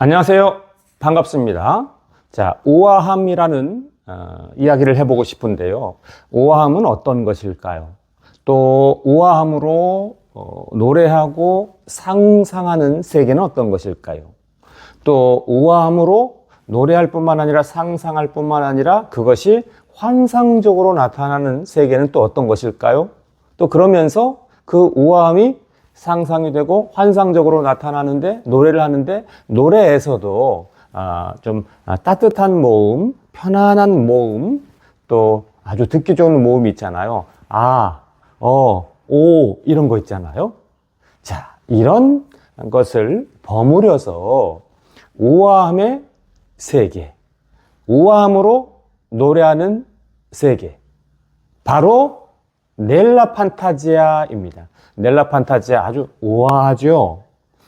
안녕하세요. 반갑습니다. 자, 우아함이라는 어, 이야기를 해보고 싶은데요. 우아함은 어떤 것일까요? 또 우아함으로 어, 노래하고 상상하는 세계는 어떤 것일까요? 또 우아함으로 노래할 뿐만 아니라 상상할 뿐만 아니라 그것이 환상적으로 나타나는 세계는 또 어떤 것일까요? 또 그러면서 그 우아함이 상상이 되고 환상적으로 나타나는데 노래를 하는데 노래에서도 아, 좀 아, 따뜻한 모음, 편안한 모음, 또 아주 듣기 좋은 모음이 있잖아요. 아, 어, 오 이런 거 있잖아요. 자, 이런 것을 버무려서 우아함의 세계, 우아함으로 노래하는 세계, 바로 넬라 판타지아입니다. 넬라 판타지아 아주 우아하죠.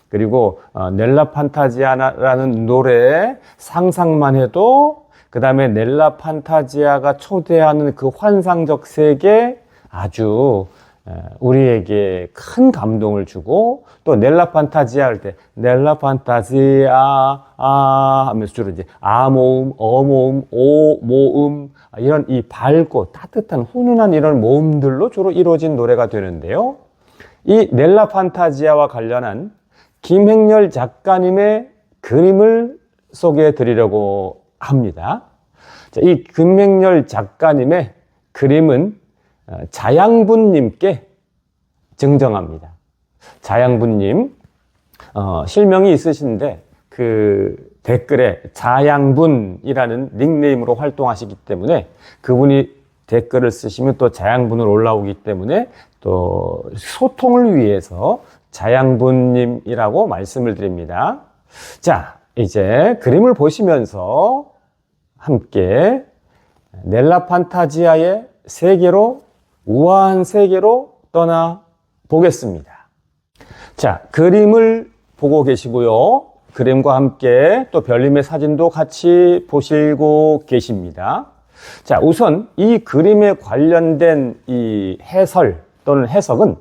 그리고 어, 넬라 판타지아라는 노래의 상상만 해도 그 다음에 넬라 판타지아가 초대하는 그 환상적 세계 아주 에, 우리에게 큰 감동을 주고 또 넬라 판타지아 할 때 넬라 판타지아 아 하면서 주로 이제 아 모음, 어 모음, 오 모음 이런 이 밝고 따뜻한 훈훈한 이런 모음들로 주로 이루어진 노래가 되는데요. 이 넬라 판타지아와 관련한 김행렬 작가님의 그림을 소개해 드리려고 합니다. 자, 이 김행렬 작가님의 그림은 어, 자양분님께 증정합니다. 자양분님, 어, 실명이 있으신데 그 댓글에 자양분이라는 닉네임으로 활동하시기 때문에 그분이 댓글을 쓰시면 또 자양분으로 올라오기 때문에 또 소통을 위해서 자양분님이라고 말씀을 드립니다. 자, 이제 그림을 보시면서 함께 넬라 판타지아의 세계로 우아한 세계로 떠나 보겠습니다. 자, 그림을 보고 계시고요. 그림과 함께 또 별님의 사진도 같이 보시고 계십니다. 자, 우선 이 그림에 관련된 이 해설 또는 해석은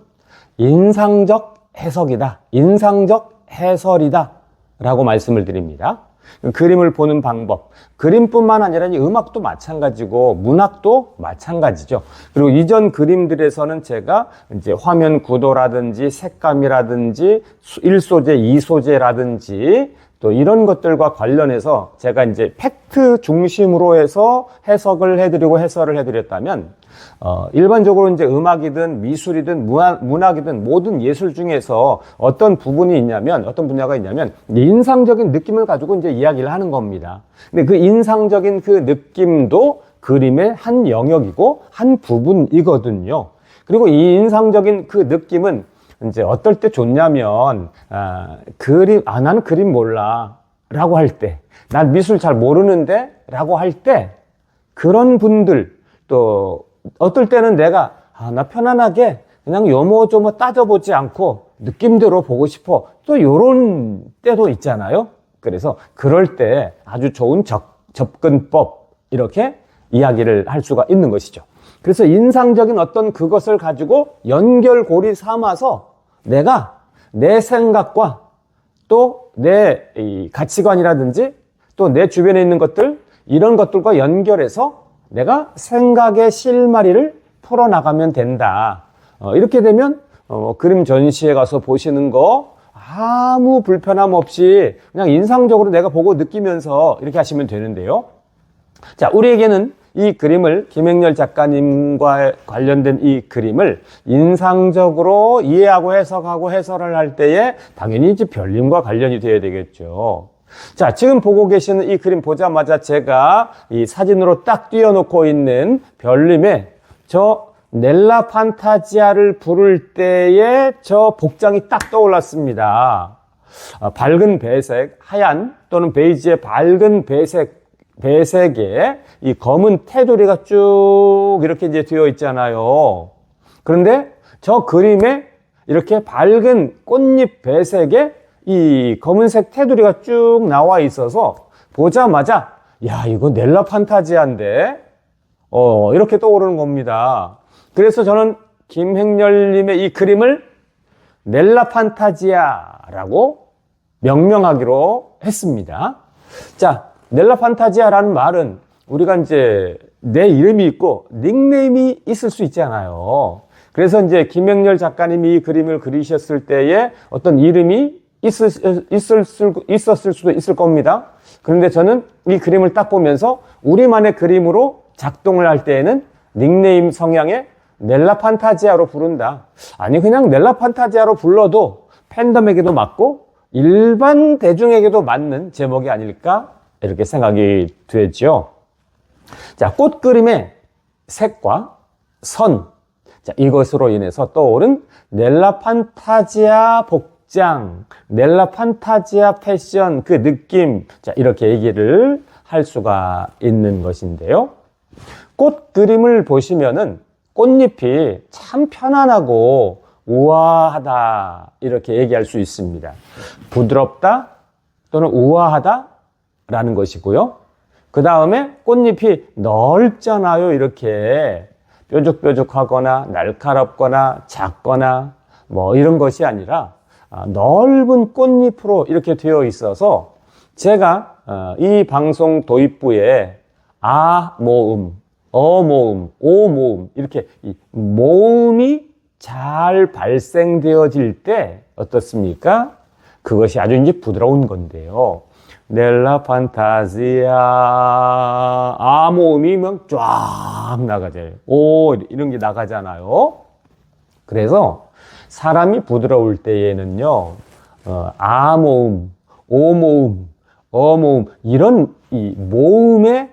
인상적 해석이다. 인상적 해설이다. 라고 말씀을 드립니다. 그림을 보는 방법. 그림뿐만 아니라 음악도 마찬가지고 문학도 마찬가지죠. 그리고 이전 그림들에서는 제가 이제 화면 구도라든지 색감이라든지 일소재, 이소재라든지 또 이런 것들과 관련해서 제가 이제 팩트 중심으로 해서 해석을 해드리고 해설을 해드렸다면 어, 일반적으로 이제 음악이든 미술이든 문학, 문학 이든 모든 예술 중에서 어떤 부분이 있냐면 어떤 분야가 있냐면 인상적인 느낌을 가지고 이제 이야기를 하는 겁니다. 근데 그 인상적인 그 느낌도 그림의 한 영역이고 한 부분이거든요. 그리고 이 인상적인 그 느낌은 이제 어떨 때 좋냐면 아, 그림 아 나는 그림 몰라라고 할 때, 난 미술 잘 모르는데라고 할 때 그런 분들 또 어떨 때는 내가 아, 나 편안하게 그냥 요모조모 따져보지 않고 느낌대로 보고 싶어 또 요런 때도 있잖아요. 그래서 그럴 때 아주 좋은 접, 접근법 이렇게 이야기를 할 수가 있는 것이죠. 그래서 인상적인 어떤 그것을 가지고 연결고리 삼아서 내가 내 생각과 또 내 가치관이라든지 또 내 주변에 있는 것들 이런 것들과 연결해서 내가 생각의 실마리를 풀어나가면 된다. 어, 이렇게 되면 어, 그림 전시회 가서 보시는 거 아무 불편함 없이 그냥 인상적으로 내가 보고 느끼면서 이렇게 하시면 되는데요. 자, 우리에게는 이 그림을 김행렬 작가님과 관련된 이 그림을 인상적으로 이해하고 해석하고 해설을 할 때에 당연히 이제 별님과 관련이 되어야 되겠죠. 자, 지금 보고 계시는 이 그림 보자마자 제가 이 사진으로 딱 띄워놓고 있는 별님의 저 넬라 판타지아를 부를 때의 저 복장이 딱 떠올랐습니다. 아, 밝은 배색, 하얀 또는 베이지의 밝은 배색 배색에 이 검은 테두리가 쭉 이렇게 이제 되어 있잖아요. 그런데 저 그림에 이렇게 밝은 꽃잎 배색에 이 검은색 테두리가 쭉 나와 있어서 보자마자 야 이거 넬라 판타지아인데 어 이렇게 떠오르는 겁니다. 그래서 저는 김행렬님의 이 그림을 넬라 판타지아라고 명명하기로 했습니다. 자, 넬라 판타지아라는 말은 우리가 이제 내 이름이 있고 닉네임이 있을 수 있잖아요. 그래서 이제 김영렬 작가님이 이 그림을 그리셨을 때에 어떤 이름이 있을, 있을, 있었을 수도 있을 겁니다. 그런데 저는 이 그림을 딱 보면서 우리만의 그림으로 작동을 할 때에는 닉네임 성향의 넬라 판타지아로 부른다. 아니, 그냥 넬라 판타지아로 불러도 팬덤에게도 맞고 일반 대중에게도 맞는 제목이 아닐까? 이렇게 생각이 되죠. 자, 꽃 그림의 색과 선. 자, 이것으로 인해서 떠오른 넬라 판타지아 복장, 넬라 판타지아 패션, 그 느낌. 자, 이렇게 얘기를 할 수가 있는 것인데요. 꽃 그림을 보시면은 꽃잎이 참 편안하고 우아하다. 이렇게 얘기할 수 있습니다. 부드럽다 또는 우아하다 라는 것이고요. 그 다음에 꽃잎이 넓잖아요. 이렇게 뾰족뾰족하거나 날카롭거나 작거나 뭐 이런 것이 아니라 아, 넓은 꽃잎으로 이렇게 되어 있어서 제가 어, 이 방송 도입부에 아 모음, 어 모음, 오 모음 이렇게 이 모음이 잘 발생되어질 때 어떻습니까? 그것이 아주 이제 부드러운 건데요. 넬라 판타지아 아 모음이 쫙 나가잖아요. 오 이런 게 나가잖아요. 그래서 사람이 부드러울 때에는요 어, 아 모음, 오 모음, 어 모음 이런 이 모음의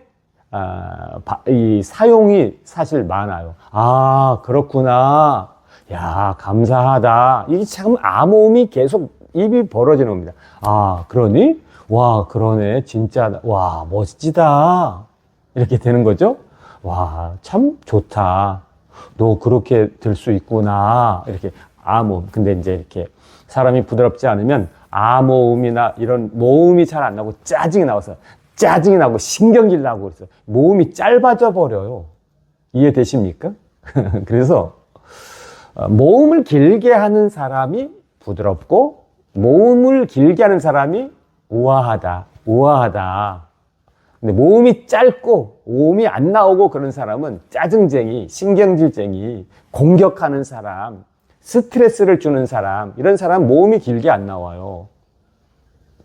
아, 바, 이 사용이 사실 많아요. 아 그렇구나. 야 감사하다. 이게 참 아모음이 계속 입이 벌어지는 겁니다. 아 그러니 와, 그러네. 진짜, 와, 멋지다. 이렇게 되는 거죠? 와, 참 좋다. 너 그렇게 될 수 있구나. 이렇게, 아모음. 근데 이제 이렇게 사람이 부드럽지 않으면 아모음이나 이런 모음이 잘 안 나고 짜증이 나와서 짜증이 나고 신경질 나고 그래서 모음이 짧아져 버려요. 이해되십니까? 그래서 어, 모음을 길게 하는 사람이 부드럽고 모음을 길게 하는 사람이 우아하다, 우아하다. 근데 모음이 짧고 모음이 안 나오고 그런 사람은 짜증쟁이, 신경질쟁이, 공격하는 사람, 스트레스를 주는 사람, 이런 사람 모음이 길게 안 나와요.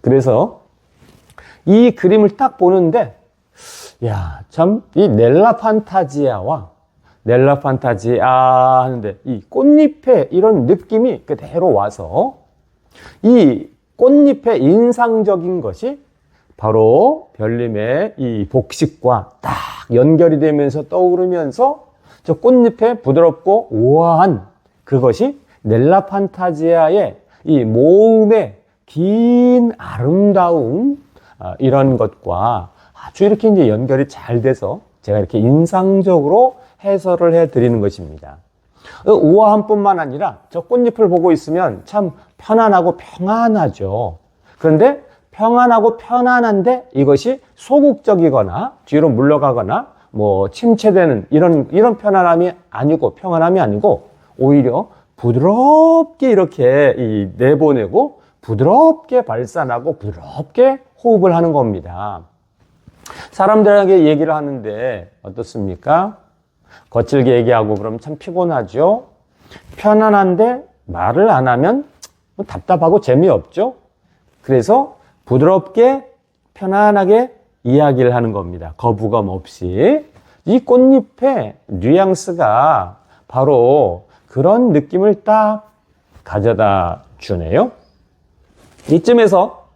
그래서 이 그림을 딱 보는데, 야, 참, 이 넬라 판타지아와 넬라 판타지아 하는데 이 꽃잎의 이런 느낌이 그대로 와서 이 꽃잎의 인상적인 것이 바로 별님의 이 복식과 딱 연결이 되면서 떠오르면서 저 꽃잎의 부드럽고 우아한 그것이 넬라 판타지아의 이 모음의 긴 아름다움 아, 이런 것과 아주 이렇게 이제 연결이 잘 돼서 제가 이렇게 인상적으로 해설을 해 드리는 것입니다. 우아함뿐만 아니라 저 꽃잎을 보고 있으면 참 편안하고 평안하죠. 그런데 평안하고 편안한데 이것이 소극적이거나 뒤로 물러가거나 뭐 침체되는 이런 이런 편안함이 아니고 평안함이 아니고 오히려 부드럽게 이렇게 이 내보내고 부드럽게 발산하고 부드럽게 호흡을 하는 겁니다. 사람들에게 얘기를 하는데 어떻습니까? 거칠게 얘기하고 그럼 참 피곤하죠? 편안한데 말을 안 하면 뭐 답답하고 재미없죠? 그래서 부드럽게 편안하게 이야기를 하는 겁니다. 거부감 없이. 이 꽃잎의 뉘앙스가 바로 그런 느낌을 딱 가져다 주네요. 이쯤에서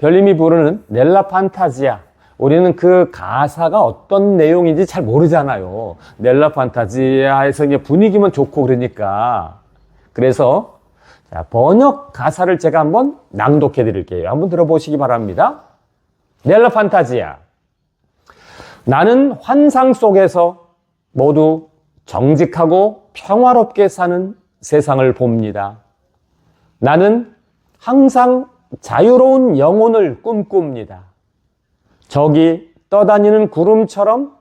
별님이 부르는 넬라 판타지아. 우리는 그 가사가 어떤 내용인지 잘 모르잖아요. 넬라 판타지아에서 분위기만 좋고 그러니까. 그래서 자, 번역 가사를 제가 한번 낭독해 드릴게요. 한번 들어보시기 바랍니다. 넬라 판타지아. 나는 환상 속에서 모두 정직하고 평화롭게 사는 세상을 봅니다. 나는 항상 자유로운 영혼을 꿈꿉니다. 저기 떠다니는 구름처럼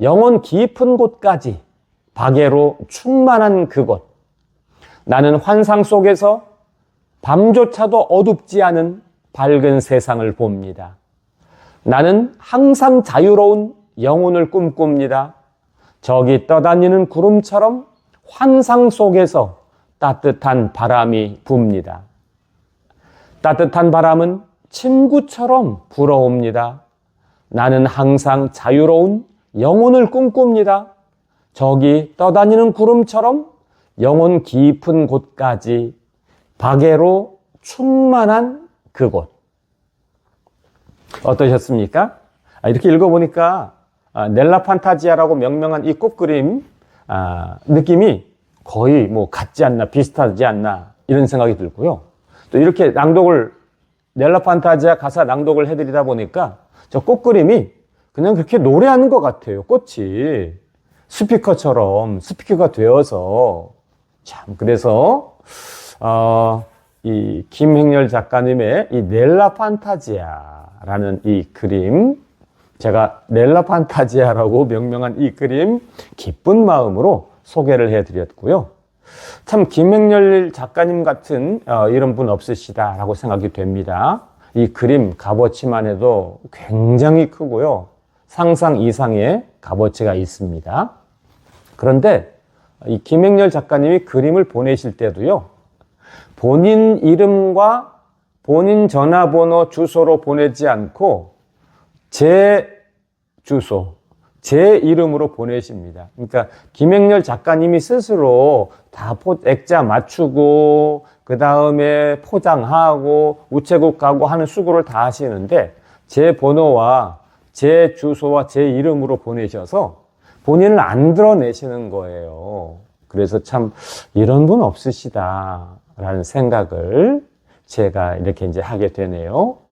영혼 깊은 곳까지 박애로 충만한 그곳. 나는 환상 속에서 밤조차도 어둡지 않은 밝은 세상을 봅니다. 나는 항상 자유로운 영혼을 꿈꿉니다. 저기 떠다니는 구름처럼 환상 속에서 따뜻한 바람이 붑니다. 따뜻한 바람은 친구처럼 불어옵니다. 나는 항상 자유로운 영혼을 꿈꿉니다. 저기 떠다니는 구름처럼 영혼 깊은 곳까지 박애로 충만한 그곳. 어떠셨습니까? 아, 이렇게 읽어보니까 아, 넬라 판타지아라고 명명한 이 꽃그림 아, 느낌이 거의 뭐 같지 않나 비슷하지 않나 이런 생각이 들고요. 또 이렇게 낭독을 넬라 판타지아 가사 낭독을 해드리다 보니까 저 꽃그림이 그냥 그렇게 노래하는 것 같아요. 꽃이 스피커처럼 스피커가 되어서 참 그래서 어, 이 김행렬 작가님의 이 넬라 판타지아라는 이 그림 제가 넬라 판타지아라고 명명한 이 그림 기쁜 마음으로 소개를 해드렸고요. 참 김행렬 작가님 같은 어, 이런 분 없으시다라고 생각이 됩니다. 이 그림 값어치만 해도 굉장히 크고요. 상상 이상의 값어치가 있습니다. 그런데 이 김행렬 작가님이 그림을 보내실 때도요. 본인 이름과 본인 전화번호 주소로 보내지 않고 제 주소, 제 이름으로 보내십니다. 그러니까 김행렬 작가님이 스스로 다 포, 액자 맞추고 그 다음에 포장하고 우체국 가고 하는 수고를 다 하시는데 제 번호와 제 주소와 제 이름으로 보내셔서 본인을 안 드러내시는 거예요. 그래서 참 이런 분 없으시다라는 생각을 제가 이렇게 이제 하게 되네요.